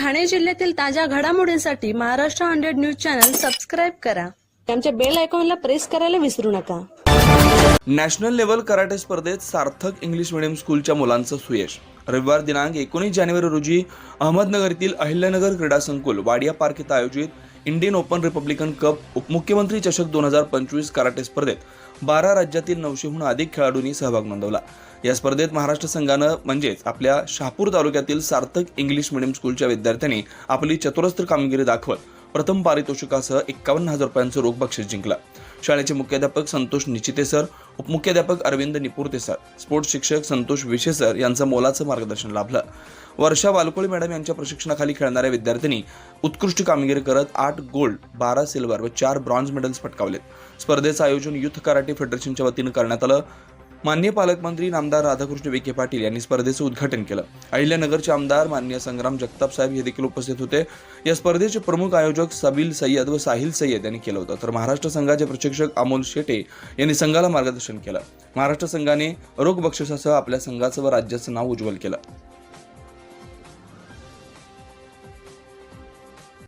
ठाणे जिल्ह्यातील ताज्या घडामोडींसाठी Maharashtra hundred news channel subscribe करा. आमच्या बेल आयकॉनला प्रेस करायला विसरू नका. नॅशनल लेवल कराटे स्पर्धेत सार्थक इंग्लिश मिडियम स्कूलच्या मुलांचं सुयश. रविवार दिनांक एकोणीस जानेवारी रोजी अहमदनगर येथील अहिल्यानगर क्रीडा संकुल वाडिया पार्क इथं आयोजित इंडियन ओपन रिपब्लिकन कप उपमुख्यमंत्री चषक दोन हजार पंचवीस कराटे स्पर्धेत बारा राज्यातील नऊशेहून अधिक खेळाडूंनी सहभाग नोंदवला. या स्पर्धेत महाराष्ट्र संघानं म्हणजेच आपल्या शहापूर तालुक्यातील सार्थक इंग्लिश मिडियम स्कूलच्या विद्यार्थ्यांनी आपली चतुरस्त्र कामगिरी दाखवत प्रथम पारितोषिकासह एक्कावन्न हजार रुपयांचं रोख बक्षीस जिंकलं. शाळेचे मुख्याध्यापक संतोष निचिते सर उपमुख्याध्यापक अरविंद निपुरते सर स्पोर्ट्स शिक्षक संतोष विशे सर यांचं मोलाचं मार्गदर्शन लाभलं. वर्षा वालकोळी मॅडम यांच्या प्रशिक्षणाखाली खेळणाऱ्या विद्यार्थ्यांनी उत्कृष्ट कामगिरी करत आठ गोल्ड बारा सिल्वर व चार ब्रॉन्झ मेडल्स पटकावलेत. स्पर्धेचं आयोजन युथ कराटे फेडरेशनच्या वतीनं करण्यात आलं. मान्य पालकमंत्री नामदार राधाकृष्ण विखे पाटील यांनी स्पर्धेचं उद्घाटन केलं. अहिल्यानगरचे आमदार मान्य संग्राम जगताप साहेब हे देखील उपस्थित होते. या स्पर्धेचे प्रमुख आयोजक सबील सय्यद व साहिल सय्यद यांनी केलं होतं. तर महाराष्ट्र संघाचे प्रशिक्षक अमोल शेटे यांनी संघाला मार्गदर्शन केलं. महाराष्ट्र संघाने रोख बक्षिसासह आपल्या संघाचं व राज्याचं नाव उज्ज्वल केलं.